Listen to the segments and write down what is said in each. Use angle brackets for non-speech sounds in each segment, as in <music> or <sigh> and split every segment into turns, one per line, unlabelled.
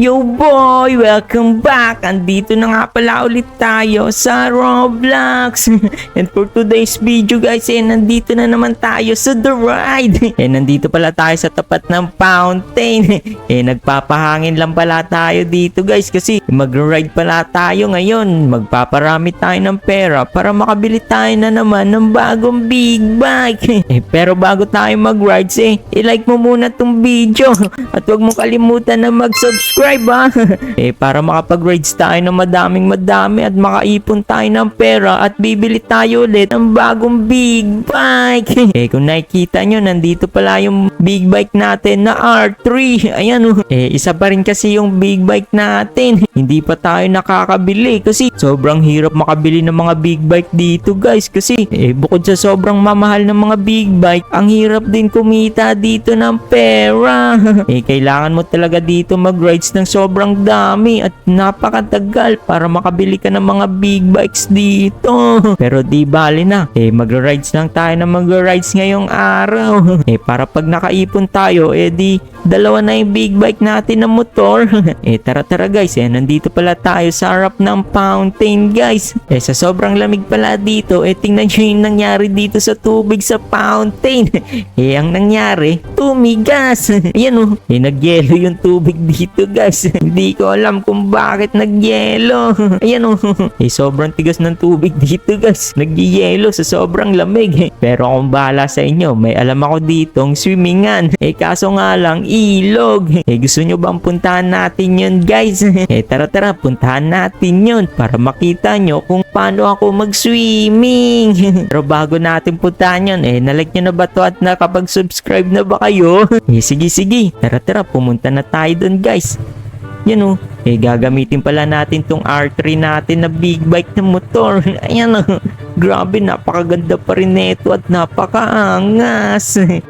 Yo boy! Welcome back! Andito na nga pala ulit tayo sa Roblox! <laughs> And for today's video guys, eh, nandito na naman tayo sa The Ride! <laughs> Eh, nandito pala tayo sa tapat ng fountain! <laughs> Eh, nagpapahangin lang pala tayo dito guys kasi mag-ride pala tayo ngayon. Magpaparami tayo ng pera para makabili tayo na naman ng bagong big bike! Eh, pero bago tayo mag-rides eh, i-like mo muna tong video at huwag mo kalimutan na mag-subscribe ha. <laughs> eh para makapag-rides tayo ng madaming madami at makaipon tayo ng pera at bibili tayo ulit ng bagong big bike. <laughs> eh kung nakikita nyo, nandito pala yung big bike natin na R3. Ayan oh. Eh isa pa rin kasi yung big bike natin. <laughs> Hindi pa tayo nakakabili kasi sobrang hirap makabili ng mga big bike dito guys kasi eh bukod sa sobrang mamahal ng mga big bike, ang hirap din kumita dito ng pera. eh kailangan mo talaga dito mag-rides ng sobrang dami at napakatagal para makabili ka ng mga big bikes dito. <laughs> Pero di bali na, eh magra-rides lang tayo na magra-rides ngayong araw. <laughs> eh para pag nakaipon tayo, eh di dalawa na yung big bike natin na motor. <laughs> eh tara tara guys, eh nandito pala tayo sa harap ng fountain guys. Eh sa sobrang lamig pala dito, eh tingnan nyo yung nangyari dito sa tubig sa fountain. eh ang nangyari, tumigas. <laughs> Ayan oh, eh nagyelo yung tubig dito guys. <laughs> Hindi ko alam kung bakit nagyelo. <laughs> Ayan oh, eh sobrang tigas ng tubig dito guys. Nagyelo sa sobrang lamig. Pero kung bahala sa inyo, may alam ako ditong swimmingan. Eh kaso nga lang, ilog. Eh gusto nyo bang puntahan natin yun guys? eh tara tara, puntahan natin yun para makita nyo kung paano ako mag-swimming. Pero bago natin puntahan yun, eh nalike nyo na ba to at nakapag-subscribe na ba kayo? <laughs> eh sige sige, tara tara, pumunta na tayo dun guys. Yan oh, eh gagamitin pala natin tong R3 natin na big bike na motor. <laughs> Ayan oh, grabe napakaganda pa rin nito at napakaangas. <laughs>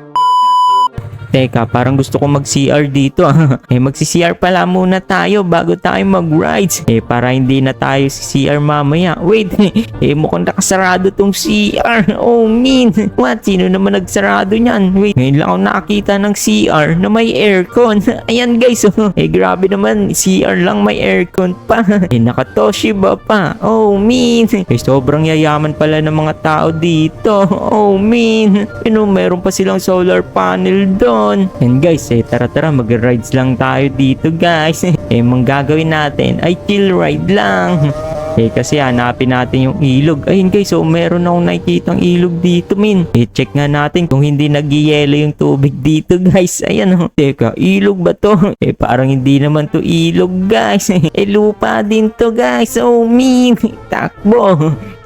Teka, parang gusto ko mag-CR dito. ah. <laughs> eh, magsi-CR pala muna tayo bago tayo mag-rides. Eh, para hindi na tayo si CR mamaya. Wait, <laughs> eh, mukhang nakasarado tong CR. <laughs> Oh, mean. What? Sino naman nagsarado niyan? Wait, ngayon lang ako nakakita ng CR na may aircon. Ayan guys. Eh, grabe naman. CR lang may aircon pa. eh, naka-Toshiba pa. Oh, mean. Eh, sobrang yayaman pala ng mga tao dito. Oh, mean. You know, meron pa silang solar panel doon. And guys, eh, tara tara, mag-rides lang tayo dito guys. <laughs> eh, mang gagawin natin ay chill ride lang. <laughs> Eh kasi hanapin natin yung ilog. Ayun guys, so meron akong nakikitang ilog dito min. Eh check nga natin kung hindi nagyayelo yung tubig dito guys. Ayan oh. Teka, ilog ba to? <laughs> Eh parang hindi naman to ilog guys. <laughs> eh lupa din to guys. Oh min. <laughs> Takbo.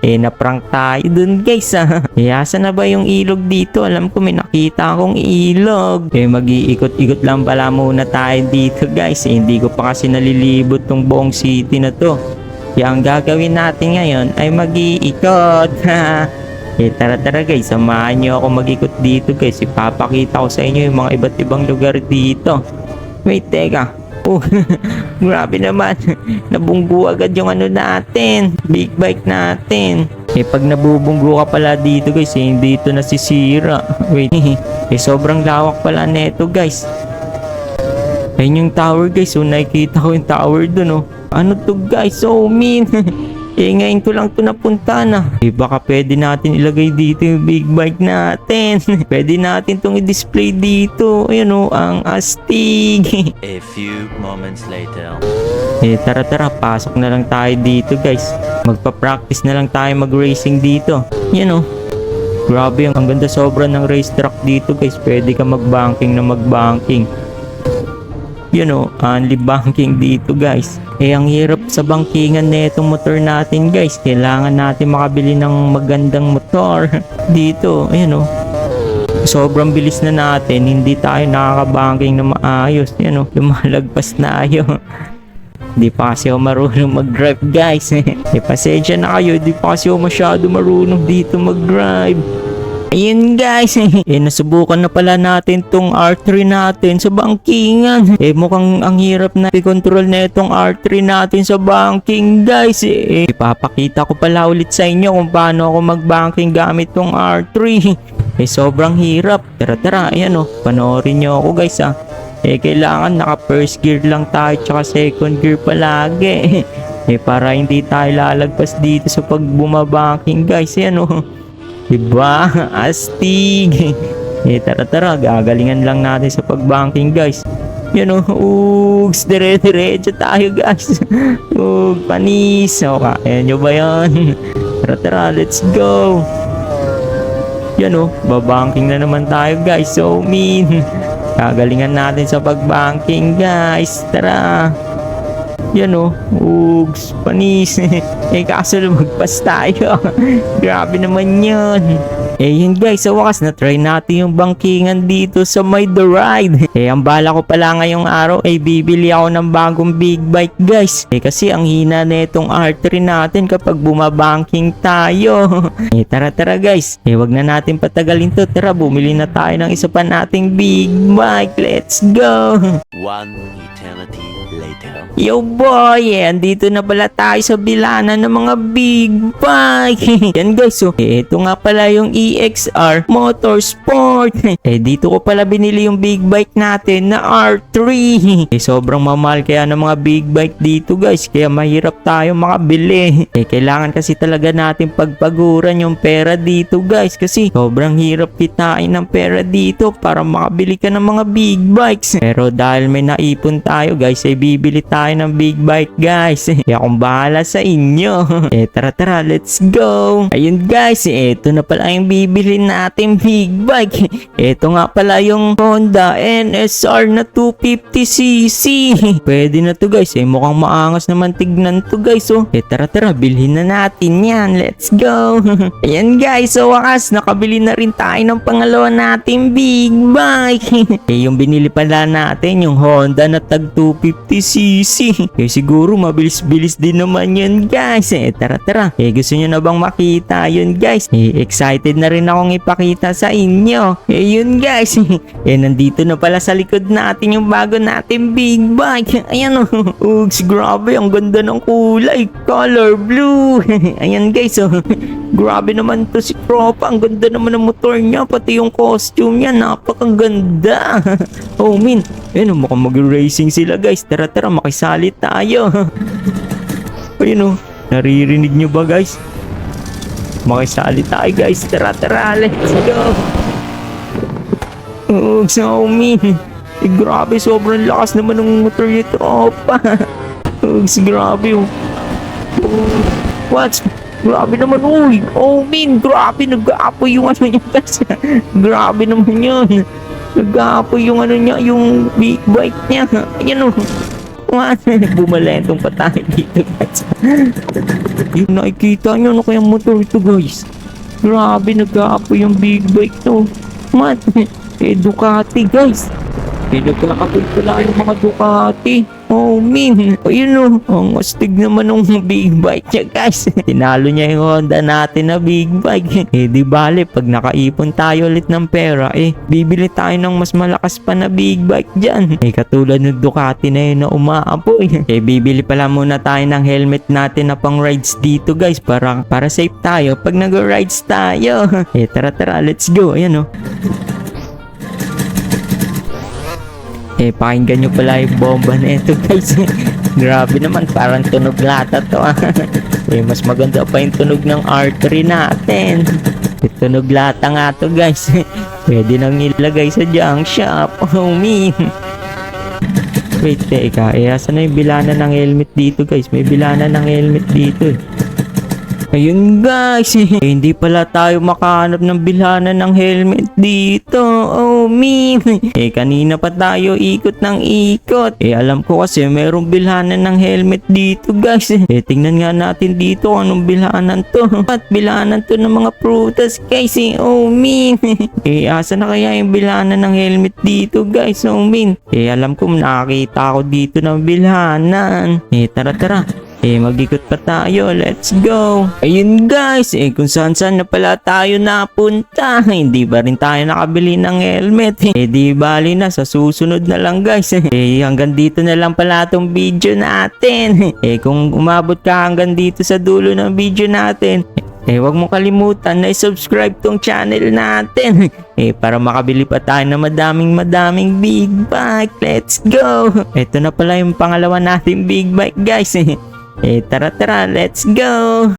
Eh, naprank tayo dun guys ah. Eh, asa na ba yung ilog dito? Alam ko may nakita akong ilog. Eh, mag-iikot-ikot lang pala muna tayo dito guys. Eh, hindi ko pa kasi nalilibot tong buong city na to. Kaya ang gagawin natin ngayon ay mag-iikot. <laughs> eh, tara tara guys, samahan nyo ako mag-ikot dito guys. Ipapakita ko sa inyo yung mga iba't ibang lugar dito. Wait, teka. Oh, <laughs> grabe naman. <laughs> Nabunggo agad yung ano natin. Big bike natin. Eh, pag nabubunggo ka pala dito guys, eh, hindi ito nasisira. Wait, eh, sobrang lawak pala neto guys. Ayun yung tower guys, so nakikita ko yung tower dun oh. Ano to guys, so mean. eh <laughs> ngayon ko lang to napunta na. Eh baka pwede natin ilagay dito yung big bike natin. <laughs> pwede natin tong i-display dito. Ayun oh, ang astig. <laughs>
A few moments later.
eh tara tara, pasok na lang tayo dito guys. Magpa-practice na lang tayo mag-racing dito. Yan oh. Grabe, ang ganda sobra ng racetrack dito guys. Pwede ka mag-banking na mag-banking you know, only banking dito guys. Eh ang hirap sa bankingan na itong motor natin guys. Kailangan natin makabili ng magandang motor <laughs> dito. Ayan oh. Sobrang bilis na natin, hindi tayo nakakabanking na maayos. Yan oh, lumalagpas na ayo. <laughs> Di pa kasi ako marunong mag-drive guys. <laughs> eh pasensya na kayo, di pa kasi ako masyado marunong dito mag-drive. Ayun guys, <laughs> eh nasubukan na pala natin tong R3 natin sa bankingan. Eh mukhang ang hirap na i-control na itong R3 natin sa banking guys. Eh ipapakita ko pala ulit sa inyo kung paano ako mag-banking gamit tong R3. <laughs> Eh sobrang hirap. Tara tara, ayan oh. Panoorin nyo ako guys ah. Eh, kailangan naka first gear lang tayo tsaka second gear palagi. <laughs> eh, para hindi tayo lalagpas dito sa pagbumabanking guys. Yan oh. Diba? <laughs> Astig. <laughs> eh, tara tara. Gagalingan lang natin sa pagbanking guys. Yan o, ugs, dire-diretso tayo guys. <laughs> Ug, panis. O, kaya nyo ba yan? Tara, tara, let's go. Yan o, babanking na naman tayo guys. So, mean. Gagalingan natin sa pagbanking guys. Tara. Yan o, ugs, panis. <laughs> eh, kaso lumagpas tayo. <laughs> Grabe naman yun. Eh yun guys, sa wakas na try natin yung bangkingan dito sa My The Ride. <laughs> Eh ang bala ko pala ngayong araw ay bibili ako ng bagong big bike guys. Eh kasi ang hina na itong R3 natin kapag bumabangking tayo. eh tara tara guys, eh wag na natin patagalin to. Tara bumili na tayo ng isa pa nating big bike. Let's go!
One eternity later.
Yo boy, eh, andito na pala tayo sa bilanan ng mga big bike. <laughs> Yan guys, so, eh, ito nga pala yung EXR Motorsport. <laughs> eh, dito ko pala binili yung big bike natin na R3. <laughs> eh, sobrang mamahal kaya ng mga big bike dito guys. Kaya mahirap tayo makabili. eh, kailangan kasi talaga natin pagpaguran yung pera dito guys. Kasi sobrang hirap kitain ng pera dito para makabili ka ng mga big bikes. Pero dahil may naipon tayo guys, ay bibili tayo ng big bike guys. <laughs> Kaya akong bahala sa inyo. <laughs> eh tara tara, let's go. Ayun guys, eh, ito na pala yung bibili natin big bike. <laughs> Ito nga pala yung Honda NSR na 250cc. Pwede na to guys, eh mukhang maangas naman tignan to guys. Oh. Eh tara tara, bilhin na natin yan. Let's go. Ayan guys, sa wakas, nakabili na rin tayo ng pangalawa nating big bike. eh yung binili pala natin, yung Honda na tag 250cc. Eh siguro mabilis-bilis din naman yun guys. Eh tara tara, eh gusto nyo na bang makita yun guys? Eh excited na rin akong ipakita sa inyo. Eh yun guys, <laughs> eh nandito na pala sa likod natin yung bago natin big bike. <laughs> Ayan oh, Ugs, grabe, ang ganda ng kulay. Color blue. <laughs> Ayan guys, oh. Grabe naman to si Tropa. Ang ganda naman ng motor niya. Pati yung costume niya. Napakaganda. oh, min. Ayun, oh, mukhang mag-racing sila guys. Tara, tara, makisali tayo. <laughs> Ayun, oh. Naririnig nyo ba guys? Makisali tayo guys. Tara, tara. Let's go. Oh, min. Eh, grabe, sobrang lakas naman ng motor ni Tropa. <laughs> Oh, grabe, oh. Oh, What? Grabe naman, uy. Oh, min, grabe. Nag-aapoy yung ano niya, guys. <laughs> grabe naman yun. Nag-aapoy yung ano niya, yung big bike niya. Ayan, oh. What? Bumalentong pa tayo dito, guys. yung nakikita nyo, ano kayang motor ito, guys? Grabe, nag-aapoy yung big bike to. What? <laughs> Eh, Ducati, guys. Eh, nagkakapit pala yung mga Ducati. Oh, min. Ayun oh. Ang astig naman ng big bike niya, guys. <laughs> Tinalo niya yung Honda natin na big bike. <laughs> Eh, di bale, pag nakaipon tayo ulit ng pera, eh, bibili tayo ng mas malakas pa na big bike dyan. Eh, katulad ng Ducati na yun na umaapoy. <laughs> Eh, bibili pala muna tayo ng helmet natin na pang rides dito, guys. Para, para safe tayo pag nag-rides tayo. Eh, tara tara, let's go. Ayan oh. Eh, pakinggan nyo pala yung bomba na ito guys. <laughs> Grabe naman, parang tunog lata to ah. <laughs> eh, mas maganda pa yung tunog ng R3 natin. Eh, tunog lata nga to guys. <laughs> Pwede nang ilagay sa junk shop. Oh, man. Wait, teka. Eh, asan na yung bilana ng helmet dito guys? May bilana ng helmet dito eh. Ayun guys, <laughs> eh, hindi pala tayo makahanap ng bilhanan ng helmet dito. Oh, me. <laughs> Eh, kanina pa tayo ikot ng ikot. Eh, alam ko kasi merong bilhanan ng helmet dito guys. <laughs> Eh, tingnan nga natin dito anong bilhanan to. At bilhanan to ng mga prutas guys. Eh, oh, me. Eh, asa na kaya yung bilhanan ng helmet dito guys? Oh, me. Eh, alam ko nakakita ako dito ng bilhanan. Eh, tara tara. Eh, mag-ikot pa tayo. Let's go. Ayun guys, eh kung saan saan na pala tayo napunta. <laughs> Hindi ba rin tayo nakabili ng helmet? <laughs> Eh di bali na, sa susunod na lang guys. <laughs> Eh hanggang dito na lang pala tong video natin. Eh kung umabot ka hanggang dito sa dulo ng video natin, eh wag mo kalimutan na i-subscribe tong channel natin. eh para makabili pa tayo ng madaming madaming big bike. Let's go! Ito na pala yung pangalawa nating big bike guys. Eh tara tara, let's go!